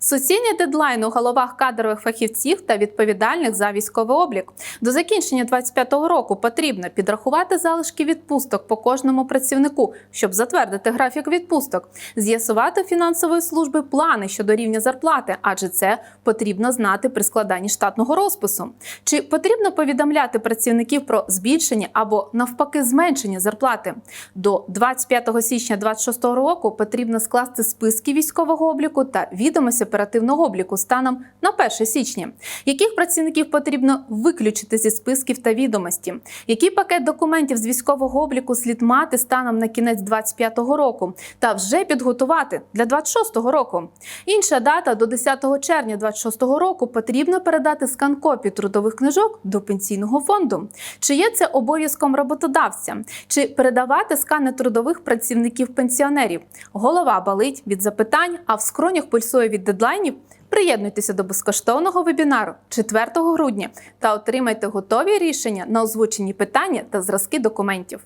Суцільні дедлайни у головах кадрових фахівців та відповідальних за військовий облік. До закінчення 2025 року потрібно підрахувати залишки відпусток по кожному працівнику, щоб затвердити графік відпусток, з'ясувати фінансової служби плани щодо рівня зарплати, адже це потрібно знати при складанні штатного розпису. Чи потрібно повідомляти працівників про збільшення або навпаки зменшення зарплати? До 25 січня 2026 року потрібно скласти списки військового обліку та відомості оперативного обліку станом на 1 січня. Яких працівників потрібно виключити зі списків та відомості? Який пакет документів з військового обліку слід мати станом на кінець 2025 року та вже підготувати для 2026 року? Інша дата до 10 червня 2026 року потрібно передати скан копій трудових книжок до пенсійного фонду. Чи є це обов'язком роботодавця? Чи передавати скани трудових працівників пенсіонерів? Голова болить від запитань, а в скронях пульсує від дедлайнів. Приєднуйтеся до безкоштовного вебінару 4 грудня та отримайте готові рішення на озвучені питання та зразки документів.